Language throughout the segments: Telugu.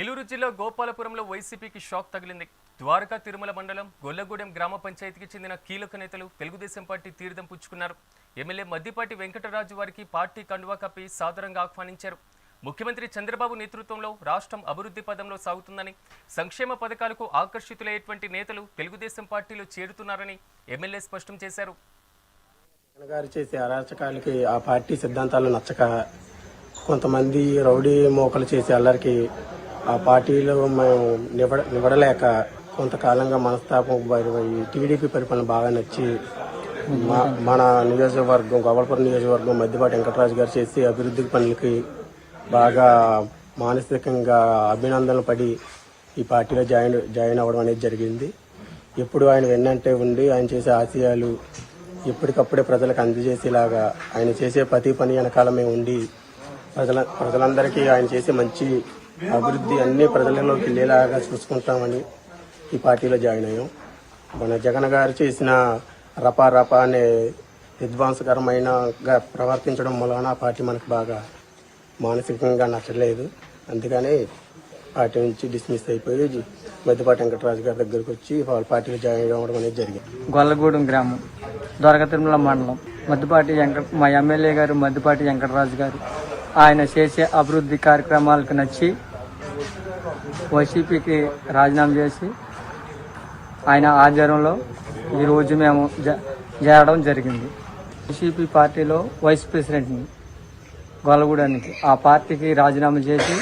ఏలూరు జిల్లా గోపాలపురంలో వైసీపీకి షాక్ తగిలింది. ద్వారకా తిరుమల మండలం గొల్లగూడెం గ్రామ పంచాయతీకి చెందిన కీలక నేతలు తెలుగుదేశం పార్టీ తీర్థం పుచ్చుకున్నారు. ఎమ్మెల్యే మద్దిపాటి వెంకటరాజు వారికి పార్టీ కండువా కప్పి సాదరంగా ఆహ్వానించారు. ముఖ్యమంత్రి చంద్రబాబు నేతృత్వంలో రాష్ట్రం అభివృద్ధి పదంలో సాగుతుందని సంక్షేమ పథకాలకు ఆకర్షితులయ్యేటువంటి నేతలు తెలుగుదేశం పార్టీలో చేరుతున్నారని ఎమ్మెల్యే స్పష్టం చేశారు. గారు చేసే అరాచకాలకి ఆ పార్టీ సిద్ధాంతాలు నచ్చక కొంతమంది రౌడీ మోకలు చేసే అల్లరికి ఆ పార్టీలో మేము నివడ నివడలేక కొంతకాలంగా మనస్తాపం బయటపడి టీడీపీ పరిపాలన బాగా నచ్చి మా- మన నియోజకవర్గం గోపాలపురం నియోజకవర్గం మధ్యపాటి వెంకటరాజు గారు చేసే అభివృద్ధి పనులకి బాగా మానసికంగా అభినందనలు పడి ఈ పార్టీలో జాయిన్ జాయిన్ అవ్వడం అనేది జరిగింది. ఎప్పుడు ఆయన వెన్నంటే ఉండి ఆయన చేసే ఆశయాలు ఎప్పటికప్పుడే ప్రజలకు అందజేసేలాగా ఆయన చేసే ప్రతి పని వెనకాల మేము ఉండి ప్రజల ప్రజలందరికీ ఆయన చేసే మంచి అభివృద్ధి అన్ని ప్రజలలోకి వెళ్ళేలాగా చూసుకుంటామని ఈ పార్టీలో జాయిన్ అయ్యాం. మన జగన్ గారు చేసిన రపా రపా అనే విధ్వంసకరమైనగా ప్రవర్తించడం వలన పార్టీ మనకు బాగా మానసికంగా నచ్చలేదు. అందుకని పార్టీ నుంచి డిస్మిస్ అయిపోయి మధ్యపాటి వెంకటరాజు గారి దగ్గరకు వచ్చి వాళ్ళ పార్టీలో జాయిన్ అవ్వడం అనేది జరిగింది. గొల్లగూడెం గ్రామం దొరక తిరుమల మండలం. మధ్యపాటి వెంకట మా ఎమ్మెల్యే గారు మధ్యపాటి వెంకటరాజు గారు. ఆయన చేసే అభివృద్ధి కార్యక్రమాలకు నచ్చి వైసీపీకి రాజీనామా చేసి ఆయన ఆధ్వర్యంలో ఈరోజు మేము జ- చేరడం జరిగింది. వైసీపీ పార్టీలో వైస్ ప్రెసిడెంట్ని గొల్లగూడానికి ఆ పార్టీకి రాజీనామా చేసి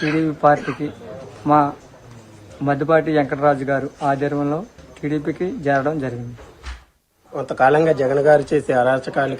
టీడీపీ పార్టీకి మా మద్దిపాటి వెంకటరాజు గారు ఆధ్వర్యంలో టీడీపీకి చేరడం జరిగింది. కొంతకాలంగా జగన్ గారు చేసే అరాచకాలకి